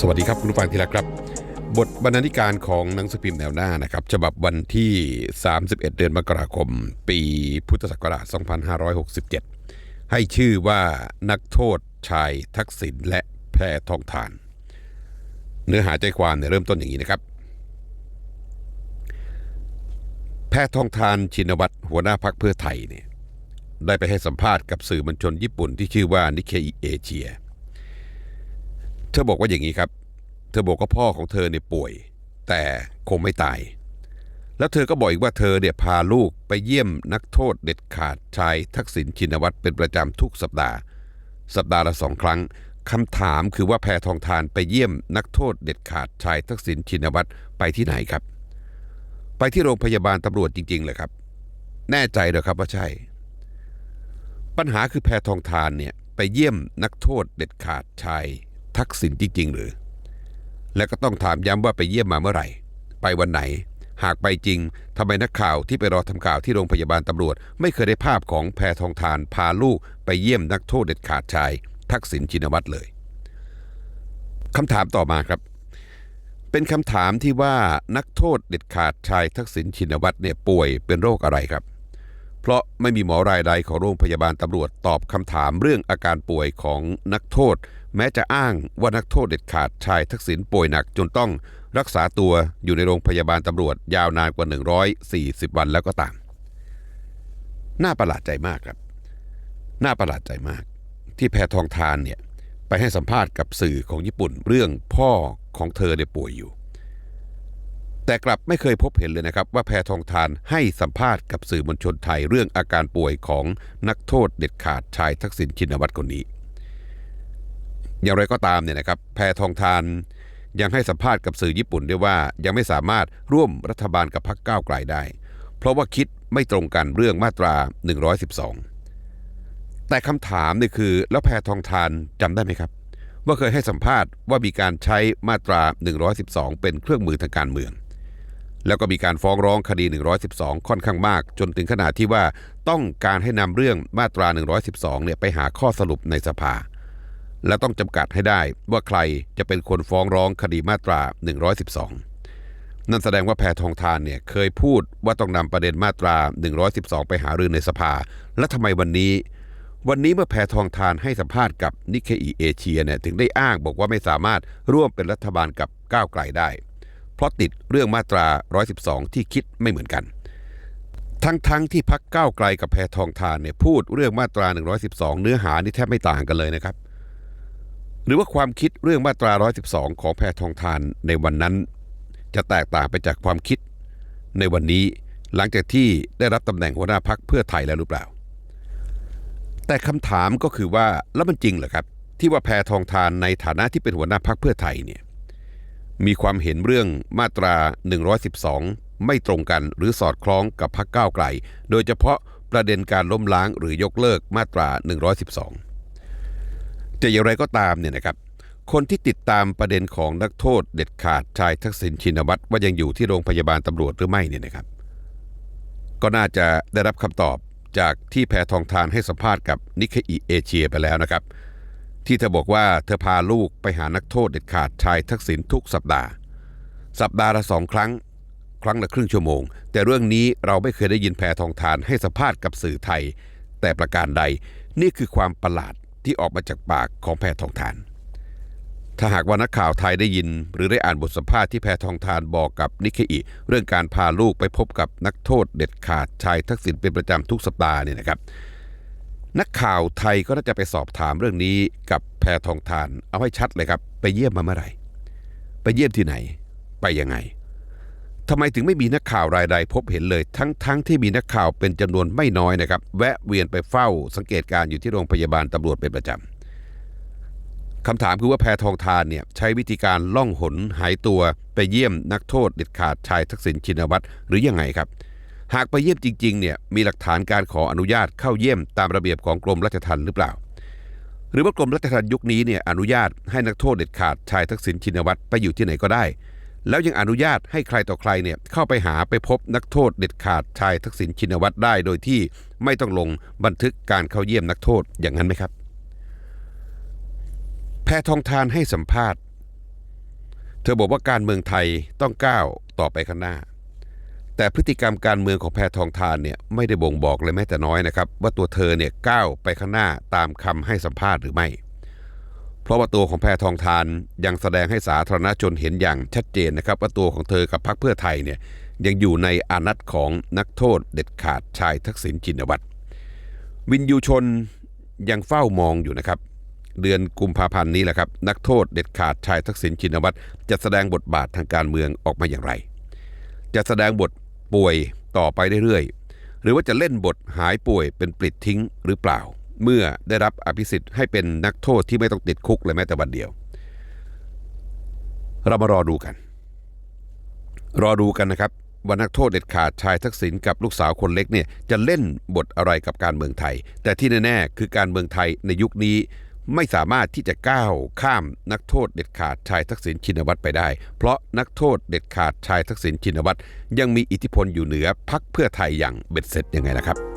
สวัสดีครับคุณผู้ฟังที่รักครับ บทบรรณาธิการของหนังสือพิมพ์แนวหน้านะครับ ฉบับวันที่ 31 เดือนมกราคม ปีพุทธศักราช 2567 ให้ชื่อว่านักโทษชายทักษิณและแพรทองทาน เนื้อหาใจความเนี่ยเริ่มต้นอย่างนี้นะครับ แพทองทานชินวัตรหัวหน้าพักเพื่อไทยเนี่ยได้ไปให้สัมภาษณ์กับสื่อมวลชนญี่ปุ่นที่ชื่อว่านิเคอิเอเชีย ธอบอกว่าอย่างนี้ครับ เธอบอกว่าพ่อของเธอเนี่ยป่วย แต่คงไม่ตาย แล้วเธอก็บอกอีกว่าเธอเนี่ยพาลูกไปเยี่ยมนักโทษเด็ดขาดชายทักษิณชินวัตรเป็นประจำทุกสัปดาห์ สัปดาห์ละสองครั้งคำถามคือว่าแพทองทานไปเยี่ยมนักโทษเด็ดขาดชายทักษิณชินวัตรไปที่ไหนครับ ไปที่โรงพยาบาลตำรวจจริงๆเลยครับ แน่ใจเหรอครับว่าใช่ ปัญหาคือแพทองทานเนี่ยไปเยี่ยมนักโทษเด็ดขาดชาย ทักษิณจริง ๆ หรือ และก็ต้องถามย้ำว่าไปเยี่ยมมาเมื่อไหร่ ไปวันไหน หากไปจริงทำไมนักข่าวที่ไปรอทำข่าวที่โรงพยาบาลตำรวจ ไม่เคยได้ภาพของแพทองทานพาลูกไปเยี่ยมนักโทษเด็ดขาดชาย ทักษิณชินวัตรเลยคำถามต่อมาครับ เป็นคำถามที่ว่านักโทษเด็ดขาดชายทักษิณชินวัตรเนี่ยป่วยเป็นโรคอะไรครับ เพราะไม่มีหมอรายใดของโรงพยาบาลตำรวจตอบคำถามเรื่องอาการป่วยของนักโทษ แม้จะอ้างว่านักโทษเด็ดขาดชายทักษิณป่วยหนักจนต้องรักษาตัวอยู่ในโรงพยาบาลตำรวจยาวนานกว่า 140 วันแล้วก็ตาม น่าประหลาดใจมากครับ น่าประหลาดใจมาก ที่แพทองทานเนี่ยไปให้สัมภาษณ์กับสื่อของญี่ปุ่นเรื่องพ่อของเธอเนี่ยป่วยอยู่ แต่กลับไม่เคยพบเห็นเลยนะครับ ว่าแพทองทานให้สัมภาษณ์กับสื่อมวลชนไทยเรื่องอาการป่วยของนักโทษเด็ดขาดชายทักษิณชินวัตรคนนี้ อย่างไรก็ตามเนี่ยนะครับ แพทองทานยังให้สัมภาษณ์กับสื่อญี่ปุ่นด้วยว่ายังไม่สามารถร่วมรัฐบาลกับพรรคก้าวไกลได้ เพราะว่าคิดไม่ตรงกันเรื่องมาตรา 112 แต่คำถามเนี่ยคือแล้วแพทองทานจำได้ไหมครับ ว่าเคยให้สัมภาษณ์ว่ามีการใช้มาตรา 112 เป็นเครื่องมือทางการเมือง แล้วก็มีการฟ้องร้องคดี 112 ค่อนข้างมาก จนถึงขนาดที่ว่าต้องการให้นำเรื่องมาตรา 112 เนี่ยไปหาข้อสรุปในสภา และต้องจำกัดให้ได้ว่าใครจะเป็นคนฟ้องร้องคดีมาตรา 112 นั่นแสดงว่าแพทองทานเนี่ยเคยพูดว่าต้องนำประเด็นมาตรา 112 ไปหารือในสภา และทำไมวันนี้ วันนี้เมื่อแพทองทานให้สัมภาษณ์กับนิเคอีเอเชียเนี่ยถึงได้อ้างบอกว่าไม่สามารถร่วมเป็นรัฐบาลกับก้าวไกลได้ เพราะติดเรื่องมาตรา 112 ที่คิดไม่เหมือนกัน ทั้งๆทที่พักก้าวไกลกับแพทองทานเนี่ยพูดเรื่องมาตรา 112 เนื้อหานี่แทบไม่ต่างกันเลยนะครับ หรือว่าความคิดเรื่องมาตรา 112 ของแพทองทานในวันนั้น จะแตกต่างไปจากความคิด ในวันนี้หลังจากที่ได้รับตำแหน่งหัวหน้าพักเพื่อไทยแล้วหรือเปล่า แต่คำถามก็คือว่าแล้วมันจริงเหรอครับ ที่ว่าแพทองทานในฐานะที่เป็นหัวหน้าพักเพื่อไทยเนี่ย มีความเห็นเรื่องมาตรา 112 ไม่ตรงกันหรือสอดคล้องกับพักก้าวไกล โดยเฉพาะประเด็นการล้มล้างหรือยกเลิกมาตรา 112 จะอย่างไรก็ตามเนี่ยนะครับ คนที่ติดตามประเด็นของนักโทษเด็ดขาดชายทักษิณชินวัตรว่ายังอยู่ที่โรงพยาบาลตำรวจหรือไม่เนี่ยนะครับ ก็น่าจะได้รับคำตอบจากที่แพทองทานให้สัมภาษณ์กับนิเคอิเอเชียไปแล้วนะครับ ที่เธอบอกว่าเธอพาลูกไปหานักโทษเด็ดขาดชายทักษิณทุกสัปดาห์ สัปดาห์ละสองครั้ง ครั้งละครึ่งชั่วโมง แต่เรื่องนี้เราไม่เคยได้ยินแพรทองทานให้สัมภาษณ์กับสื่อไทย แต่ประการใดนี่คือความประหลาดที่ออกมาจากปากของแพรทองทาน ถ้าหากว่านักข่าวไทยได้ยิน หรือได้อ่านบทสัมภาษณ์ที่แพรทองทานบอกกับนิเคอิเรื่องการพาลูกไปพบกับนักโทษเด็ดขาดชายทักษิณเป็นประจำทุกสัปดาห์เนี่ยนะครับ นักข่าวไทยก็น่าจะไปสอบถามเรื่องนี้กับแพทองทาน เอาให้ชัดเลยครับ ไปเยี่ยมมาเมื่อไหร่ ไปเยี่ยมที่ไหน ไปยังไงทำไมถึงไม่มีนักข่าวรายใดพบเห็นเลย ทั้งทั้งที่มีนักข่าวเป็นจำนวนไม่น้อยนะครับ แวะเวียนไปเฝ้าสังเกตการณ์อยู่ที่โรงพยาบาลตำรวจเป็นประจำคำถามคือว่าแพทองทานเนี่ยใช้วิธีการล่องหนหายตัวไปเยี่ยมนักโทษเด็ดขาดชายทักษิณชินวัตรหรือยังไงครับ หากไปเยี่ยมจริงๆเนี่ยมีหลักฐานการขออนุญาตเข้าเยี่ยมตามระเบียบของกรมราชทัณฑ์หรือเปล่า หรือว่ากรมราชทัณฑ์ยุคนี้เนี่ยอนุญาตให้นักโทษเด็ดขาดชายทักษิณชินวัตรไปอยู่ที่ไหนก็ได้ แล้วยังอนุญาตให้ใครต่อใครเนี่ยเข้าไปหาไปพบนักโทษเด็ดขาดชายทักษิณชินวัตรได้ โดยที่ไม่ต้องลงบันทึกการเข้าเยี่ยมนักโทษอย่างนั้นไหมครับ แพทองทานให้สัมภาษณ์ เธอบอกว่าการเมืองไทยต้องก้าวต่อไปข้างหน้า แต่พฤติกรรมการเมืองของแพทองทานเนี่ยไม่ได้บ่งบอกเลยแม้แต่น้อยนะครับว่าตัวเธอเนี่ยก้าวไปข้างหน้าตามคำให้สัมภาษณ์หรือไม่ เพราะว่าตัวของแพทองทานยังแสดงให้สาธารณชนเห็นอย่างชัดเจนนะครับว่าตัวของเธอกับพรรคเพื่อไทยเนี่ยยังอยู่ในอานัตของนักโทษเด็ดขาดชายทักษิณชินวัตรวินยูชนยังเฝ้ามองอยู่นะครับ เดือนกุมภาพันธ์นี้แหละครับนักโทษเด็ดขาดชายทักษิณชินวัตรจะแสดงบทบาททางการเมืองออกมาอย่างไร จะแสดงบท ป่วยต่อไปเรื่อยๆ หรือว่าจะเล่นบทหายป่วยเป็นปลิดทิ้งหรือเปล่า เมื่อได้รับอภิสิทธิ์ให้เป็นนักโทษที่ไม่ต้องติดคุกเลยแม้แต่วันเดียว เรามารอดูกัน รอดูกันนะครับว่านักโทษเด็ดขาดชายทักษิณกับลูกสาวคนเล็กเนี่ยจะเล่นบทอะไรกับการเมืองไทย แต่ที่แน่ๆคือการเมืองไทยในยุคนี้ ไม่สามารถที่จะก้าวข้ามนักโทษเด็ดขาดชายทักษิณชินวัตรไปได้ เพราะนักโทษเด็ดขาดชายทักษิณชินวัตรยังมีอิทธิพลอยู่เหนือพักเพื่อไทยอย่างเบ็ดเสร็จยังไงนะครับ